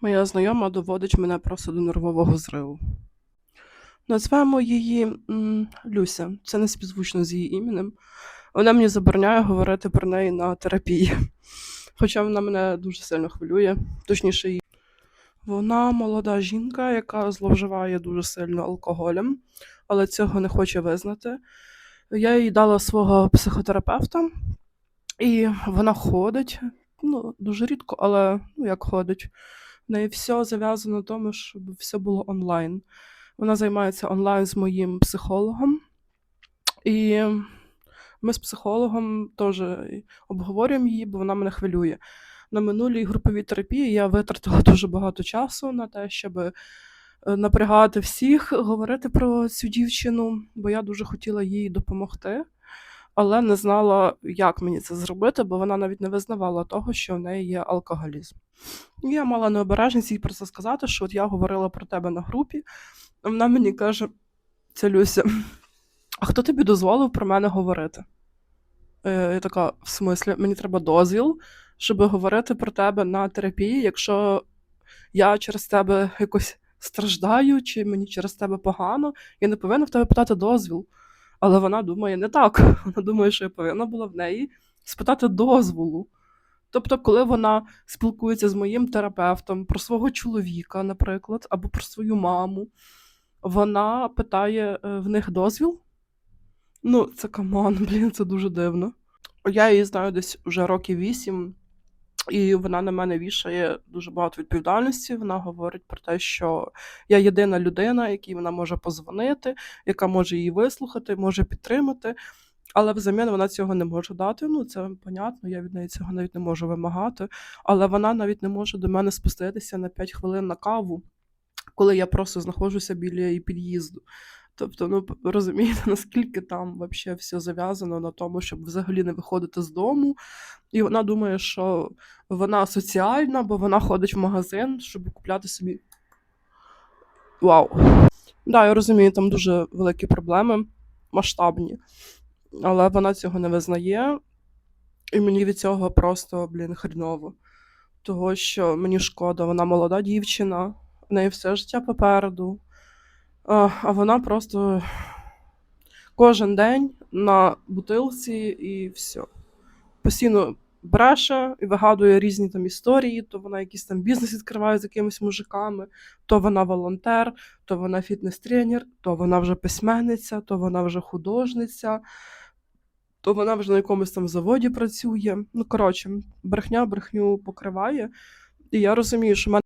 Моя знайома доводить мене просто до нервового зриву. Назвемо її м, Люся, це не співзвучно з її іменем. Вона мені забороняє говорити про неї на терапії. Хоча вона мене дуже сильно хвилює, точніше, її. Вона молода жінка, яка зловживає дуже сильно алкоголем, але цього не хоче визнати. Я їй дала свого психотерапевта, і вона ходить. Ну, дуже рідко, але ну, як ходить. В неї все зав'язано на тому, щоб все було онлайн. Вона займається онлайн з моїм психологом. І ми з психологом теж обговорюємо її, бо вона мене хвилює. На минулій груповій терапії я витратила дуже багато часу на те, щоб е, напрягати всіх, говорити про цю дівчину, бо я дуже хотіла їй допомогти, але не знала, як мені це зробити, бо вона навіть не визнавала того, що в неї є алкоголізм. І я мала необережність їй про це сказати, що от я говорила про тебе на групі. Вона мені каже: це Люся, а хто тобі дозволив про мене говорити? Е, Я така, в смислі, мені треба дозвіл, щоб говорити про тебе на терапії, якщо я через тебе якось страждаю, чи мені через тебе погано, я не повинна в тебе питати дозвіл. Але вона думає не так. Вона думає, що я повинна була в неї спитати дозволу. Тобто, коли вона спілкується з моїм терапевтом про свого чоловіка, наприклад, або про свою маму, вона питає е, в них дозвіл. Ну, це камон, блін, це дуже дивно. Я її знаю десь вже років вісім, і вона на мене вішає дуже багато відповідальності. Вона говорить про те, що я єдина людина, якій вона може позвонити, яка може її вислухати, може підтримати. Але взамін вона цього не може дати. Ну, це понятно, я від неї цього навіть не можу вимагати. Але вона навіть не може до мене спуститися на 5 хвилин на каву, коли я просто знаходжуся біля її під'їзду. Тобто, ну розумієте, наскільки там вообще все зав'язано на тому, щоб взагалі не виходити з дому. І вона думає, що вона соціальна, бо вона ходить в магазин, щоб купляти собі. Вау. Да, я розумію, там дуже великі проблеми, масштабні. Але вона цього не визнає, і мені від цього просто, блін, хріново. Того, що мені шкода, вона молода дівчина, в неї все життя попереду. А, а вона просто кожен день на бутилці і все. Постійно бреше і вигадує різні там історії, то вона якийсь там бізнес відкриває з якимись мужиками, то вона волонтер, то вона фітнес-тренер, то вона вже письменниця, то вона вже художниця, то вона вже на якомусь там заводі працює. Ну, коротше, брехня брехню покриває. І я розумію, що в мене